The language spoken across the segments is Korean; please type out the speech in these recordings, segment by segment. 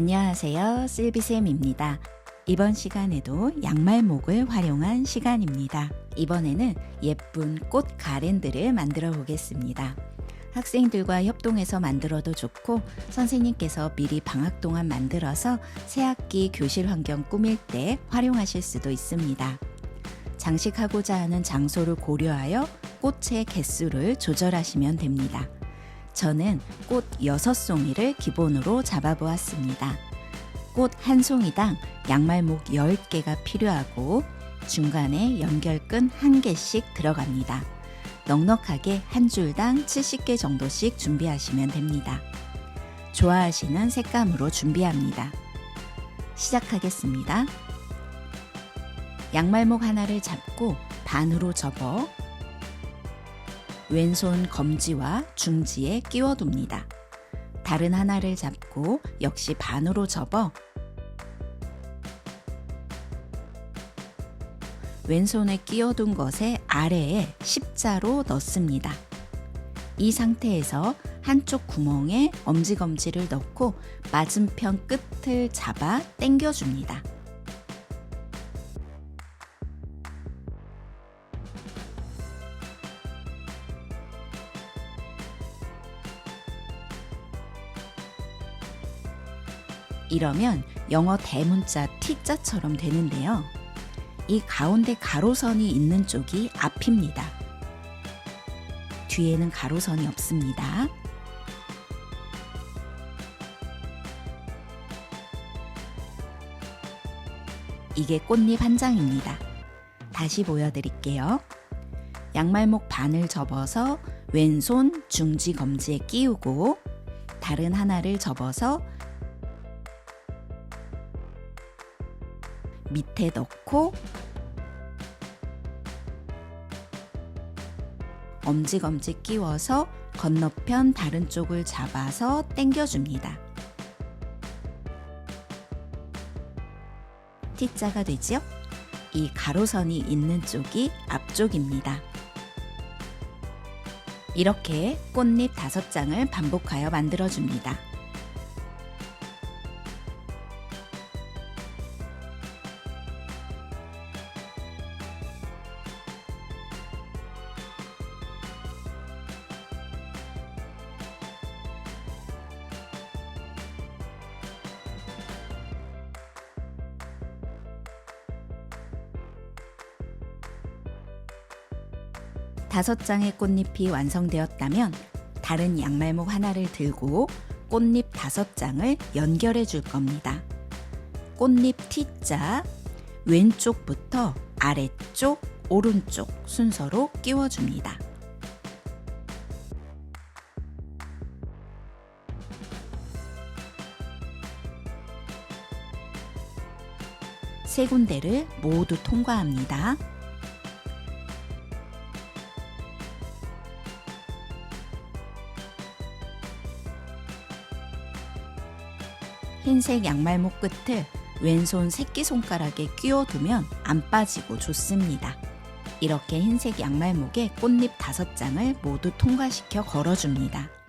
안녕하세요. 실비쌤입니다. 이번 시간에도 양말목을 활용한 시간입니다. 이번에는 예쁜 꽃 가랜드를 만들어 보겠습니다. 학생들과 협동해서 만들어도 좋고 선생님께서 미리 방학 동안 만들어서 새학기 교실 환경 꾸밀 때 활용하실 수도 있습니다. 장식하고자 하는 장소를 고려하여 꽃의 개수를 조절하시면 됩니다. 저는 꽃 6송이를 기본으로 잡아보았습니다. 꽃 한 송이당 양말목 10개가 필요하고 중간에 연결끈 1개씩 들어갑니다. 넉넉하게 한 줄당 70개 정도씩 준비하시면 됩니다. 좋아하시는 색감으로 준비합니다. 시작하겠습니다. 양말목 하나를 잡고 반으로 접어 왼손 검지와 중지에 끼워둡니다. 다른 하나를 잡고 역시 반으로 접어 왼손에 끼워둔 것의 아래에 십자로 넣습니다. 이 상태에서 한쪽 구멍에 엄지검지를 넣고 맞은편 끝을 잡아 당겨줍니다. 이러면 영어 대문자 T자처럼 되는데요. 이 가운데 가로선이 있는 쪽이 앞입니다. 뒤에는 가로선이 없습니다. 이게 꽃잎 한 장입니다. 다시 보여드릴게요. 양말목 반을 접어서 왼손 중지 검지에 끼우고 다른 하나를 접어서 밑에 넣고 엄지검지 끼워서 건너편 다른 쪽을 잡아서 당겨줍니다. T자가 되지요? 이 가로선이 있는 쪽이 앞쪽입니다. 이렇게 꽃잎 다섯 장을 반복하여 만들어줍니다. 다섯 장의 꽃잎이 완성되었다면 다른 양말목 하나를 들고 꽃잎 다섯 장을 연결해 줄 겁니다. 꽃잎 T자 왼쪽부터 아래쪽, 오른쪽 순서로 끼워줍니다. 세 군데를 모두 통과합니다. 흰색 양말목 끝을 왼손 새끼손가락에 끼워두면 안 빠지고 좋습니다. 이렇게 흰색 양말목에 꽃잎 다섯 장을 모두 통과시켜 걸어줍니다.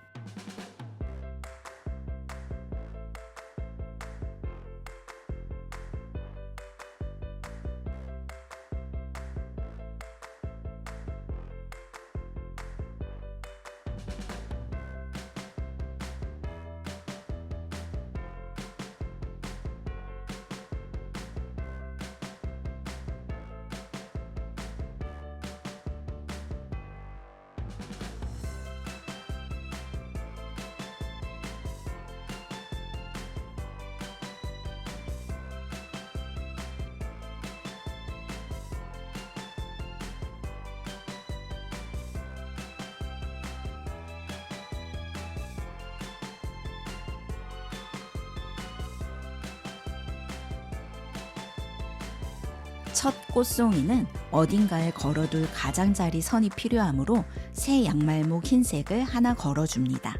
첫 꽃송이는 어딘가에 걸어둘 가장자리 선이 필요하므로 새 양말목 흰색을 하나 걸어줍니다.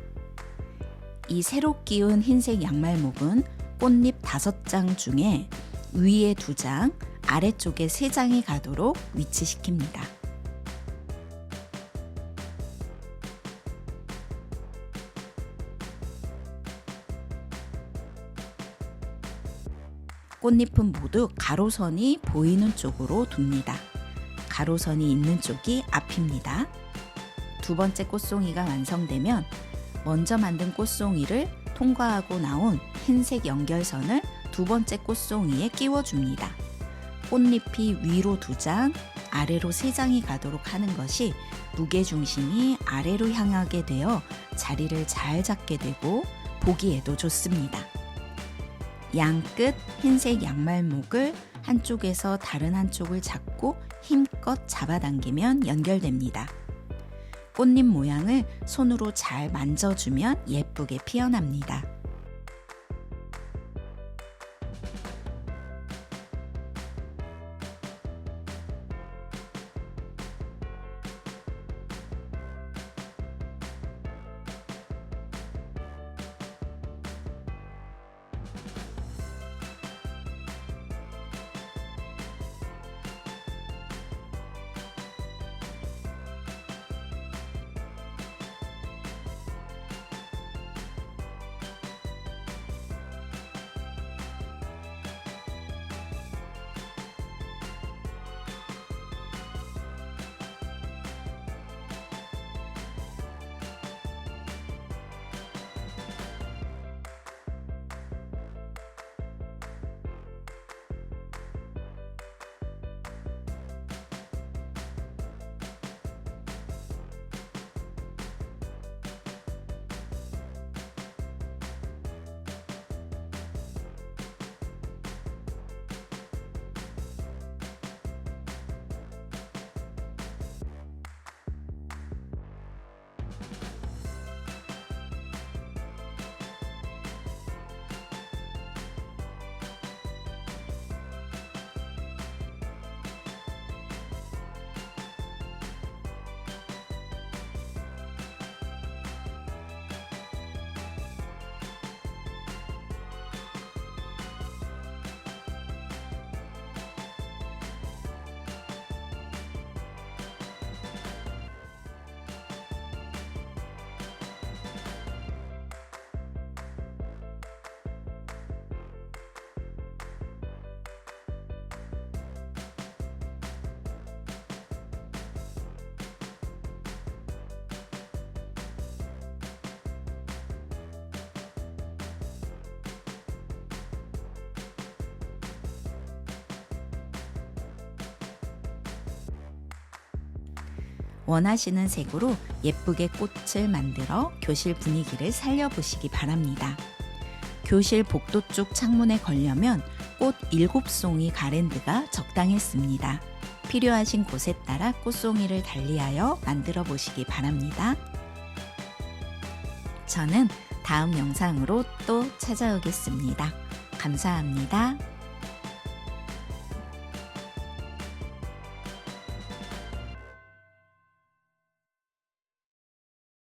이 새로 끼운 흰색 양말목은 꽃잎 다섯 장 중에 위에 두 장, 아래쪽에 세 장이 가도록 위치시킵니다. 꽃잎은 모두 가로선이 보이는 쪽으로 둡니다. 가로선이 있는 쪽이 앞입니다. 두 번째 꽃송이가 완성되면 먼저 만든 꽃송이를 통과하고 나온 흰색 연결선을 두 번째 꽃송이에 끼워줍니다. 꽃잎이 위로 두 장, 아래로 세 장이 가도록 하는 것이 무게 중심이 아래로 향하게 되어 자리를 잘 잡게 되고 보기에도 좋습니다. 양끝 흰색 양말목을 한쪽에서 다른 한쪽을 잡고 힘껏 잡아당기면 연결됩니다. 꽃잎 모양을 손으로 잘 만져주면 예쁘게 피어납니다. 원하시는 색으로 예쁘게 꽃을 만들어 교실 분위기를 살려보시기 바랍니다. 교실 복도 쪽 창문에 걸려면 꽃 7송이 가랜드가 적당했습니다. 필요하신 곳에 따라 꽃송이를 달리하여 만들어 보시기 바랍니다. 저는 다음 영상으로 또 찾아오겠습니다. 감사합니다.